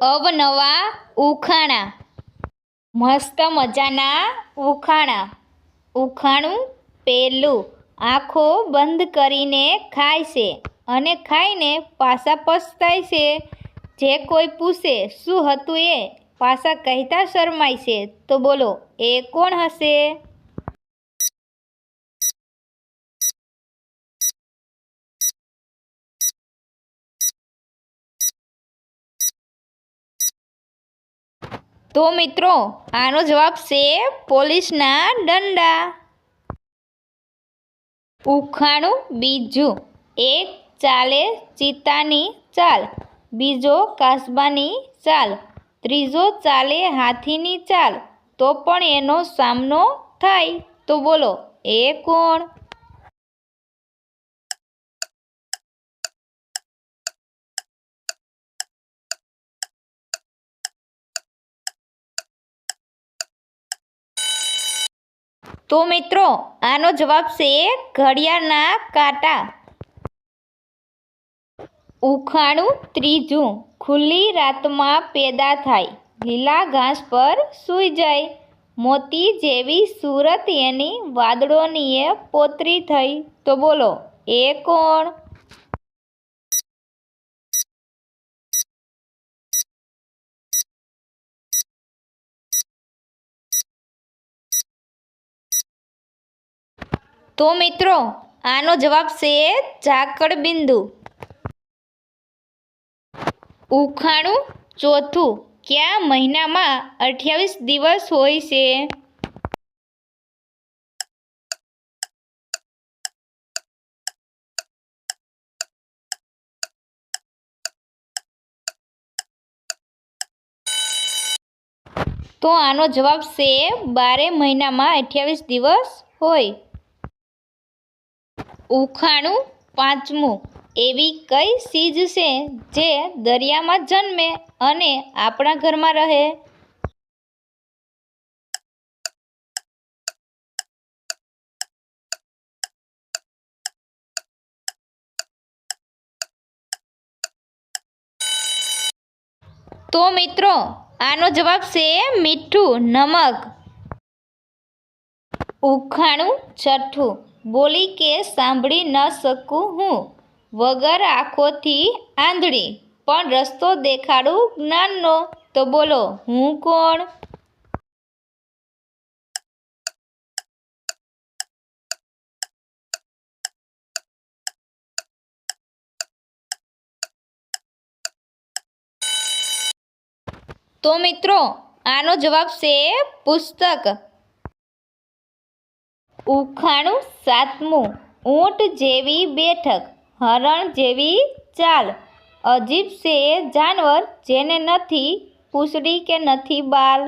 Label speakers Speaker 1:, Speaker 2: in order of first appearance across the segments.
Speaker 1: અવનવા ઉખાણા. મસ્ત મજાના ઉખાણા. ઉખાણું પહેલું આંખો બંધ કરીને ખાય છે અને ખાઈને પાછા પસ્તાય છે. જે કોઈ પૂછે, શું હતું એ? પાછા કહેતા શરમાય છે. તો બોલો, એ કોણ હશે? તો મિત્રો, આનો જવાબ છે પોલીસના દંડા. ઉખાણું બીજું. એક ચાલે ચિત્તાની ચાલ. બીજો કાસબાની ચાલ. ત્રીજો ચાલે હાથીની ચાલ. તો પણ એનો સામનો થાય. તો બોલો, એ કોણ? તો મિત્રો, આનો જવાબ છે ઘડિયાળના કાંટા. ઉખાણું ત્રીજું, ખુલ્લી રાતમાં પેદા થાય, લીલા ઘાસ પર સૂઈ જાય. મોતી જેવી સુરત એની વાદળોની એ પોતરી થઈ. તો બોલો, એ કોણ? તો મિત્રો, આનો જવાબ છે ઝાકળ બિંદુ ઉખાણું ચોથું. કયા મહિનામાં અઠ્યાવીસ દિવસ હોય છે? તો આનો જવાબ છે બારે મહિનામાં અઠ્યાવીસ દિવસ હોય. ઉખાણું પાંચમું એવી કઈ ચીજ છે જે દરિયામાં જન્મે અને આપણા ઘરમાં રહે? તો મિત્રો, આનો જવાબ છે મીઠું, નમક. ઉખાણું, છઠ્ઠું. બોલી કે સાંભળી ન શકું હું. વગર આંખોથી આંધળી, પણ રસ્તો દેખાડું જ્ઞાનનો. તો બોલો, હું કોણ? તો મિત્રો, આનો જવાબ છે પુસ્તક. ઉખાણું સાતમું, ઊંટ જેવી બેઠક, હરણ જેવી ચાલ. અજીબ છે એ જાનવર જેને નથી પૂંછડી કે નથી બાલ.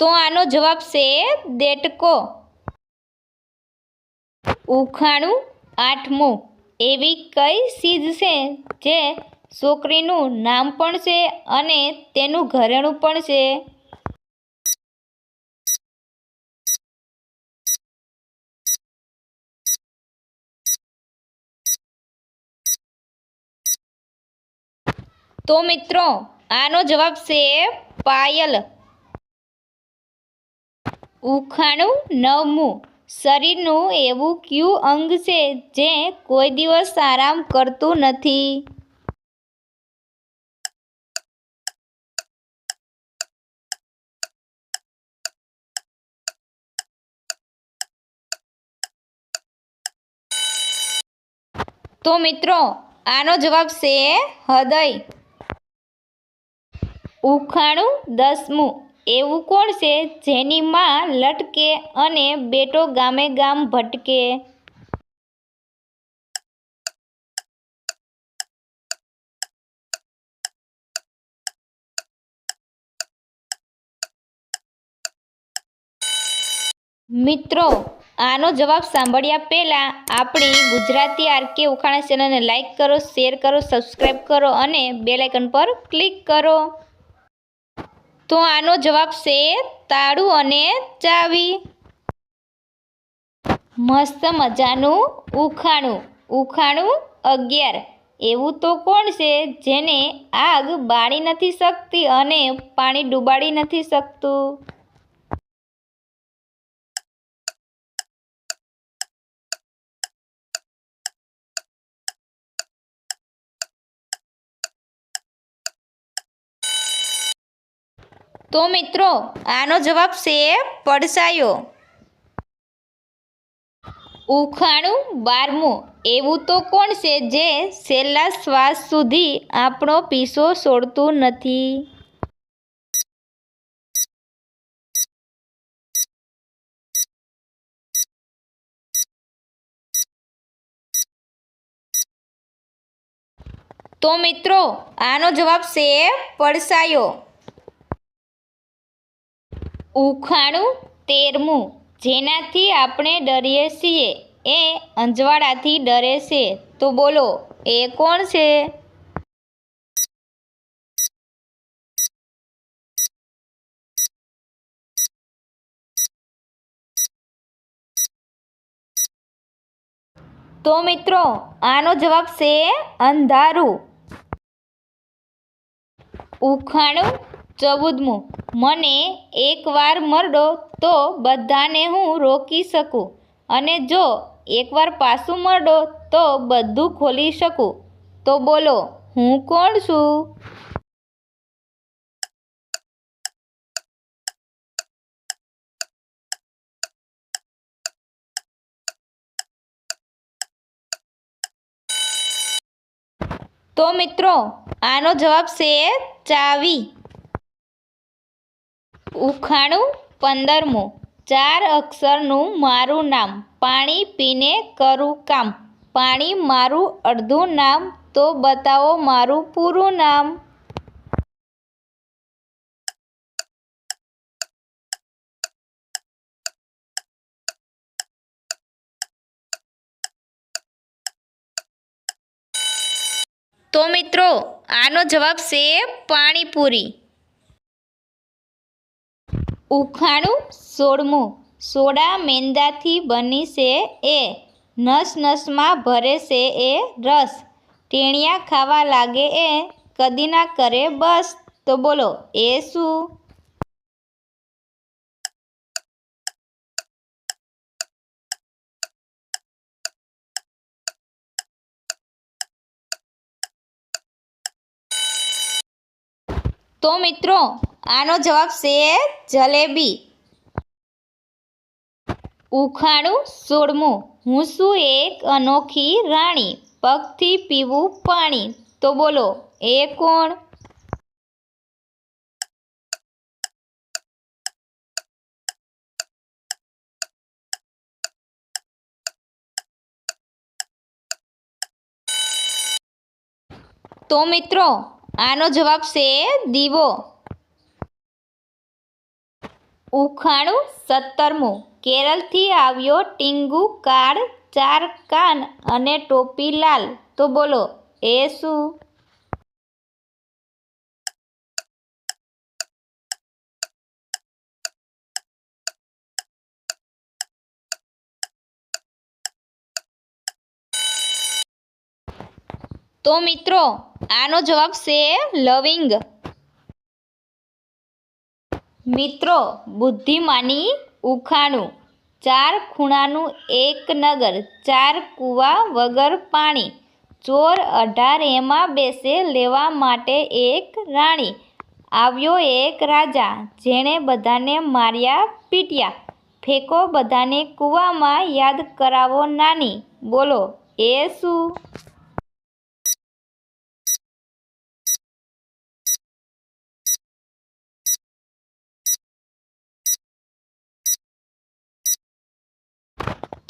Speaker 1: તો આનો જવાબ છે દેટકો ઉખાણું આઠમું, એવી કઈ ચીજ છે જે છોકરીનું નામ પણ છે અને તેનું ઘરેણું પણ છે? તો મિત્રો, આનો જવાબ છે પાયલ. ઉખાણું નવમું. શરીરનું એવું કયું અંગ છે જે કોઈ દિવસ આરામ કરતું નથી? તો મિત્રો, આનો જવાબ છે હૃદય. ઉખાણું દસમું. એવું કોણ છે જેની માં લટકે અને બેટો ગામે ગામ ભટકે? મિત્રો, આનો જવાબ સાંભળ્યા પહેલાં આપણી ગુજરાતી આરકે ઉખાણા ચેનલને લાઈક કરો શેર કરો સબસ્ક્રાઈબ કરો અને બેલાઇકન પર ક્લિક કરો. તો આનો જવાબ છે તાળું અને ચાવી. મસ્ત મજાનું ઉખાણું ઉખાણું અગિયાર. એવું તો કોણ છે જેને આગ બાળી નથી શકતી અને પાણી ડૂબાડી નથી શકતું? તો મિત્રો, આનો જવાબ છે પડસાયો. ઉખાણું બારમું. એવું તો કોણ છે જે છેલ્લા શ્વાસ સુધી આપણો પીસો છોડતું નથી? તો મિત્રો, આનો જવાબ છે પડસાયો. ઉખાણું તેરમું. જેનાથી આપણે ડરીએ છીએ. એ અંજવાળાથી ડરે છે. તો બોલો, એ કોણ છે? તો મિત્રો, આનો જવાબ છે અંધારું. ઉખાણું ચૌદમું, મને એકવાર મરડો તો બધાને હું રોકી શકું અને જો એકવાર પાછું મરડો તો બધું ખોલી શકું. તો બોલો, હું કોણ છું? તો મિત્રો, આનો જવાબ છે ચાવી. ઉખાણું પંદરમું. ચાર અક્ષરનું મારું નામ. પાણી પીને કરું કામ. પાણી મારું અડધું નામ, તો બતાવો મારું પૂરું નામ. તો મિત્રો, આનો જવાબ છે પાણીપુરી. ઉખાણું સોળમું. સોડા મેંદાથી બની છે એ. નસ નસમાં ભરે છે એ રસ. ટેણિયા ખાવા લાગે એ. કદી ના કરે બસ. તો બોલો, એ શું? તો મિત્રો, આનો જવાબ છે જલેબી. ઉખાણું સોળમું. હું શું એક અનોખી રાણી? પગથી પીવું પાણી. તો બોલો, એ કોણ? તો મિત્રો આનો જવાબ છે દીવો. ઉખાણું સત્તરમું. કેરળથી આવ્યો ટીંગુ કાળ ચાર કાન અને ટોપી લાલ. તો બોલો, એ શું? તો મિત્રો આનો જવાબ છે લવિંગ. મિત્રો, બુદ્ધિમાની ઉખાણું. ચાર ખૂણાનું એક નગર, ચાર કૂવા વગર પાણી. ચોર અઢાર એમાં બેસે લેવા માટે એક રાણી. આવ્યો એક રાજા, જેણે બધાને માર્યા પીટ્યા. ફેંકો બધાને કૂવામાં યાદ કરાવો નાની. બોલો, એ શું?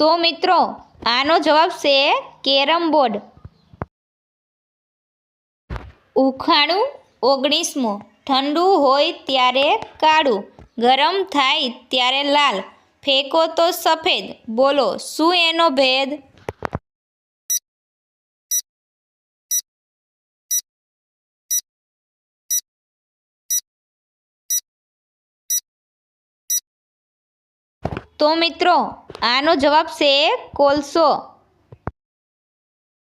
Speaker 1: તો મિત્રો, આનો જવાબ છે કેરમ બોર્ડ. ઉખાણું ઓગણીસમું. ઠંડુ હોય ત્યારે કાળું, ગરમ થાય ત્યારે લાલ. ફેંકો તો સફેદ. બોલો, શું એનો ભેદ? તો મિત્રો આનો જવાબ છે કોલસો.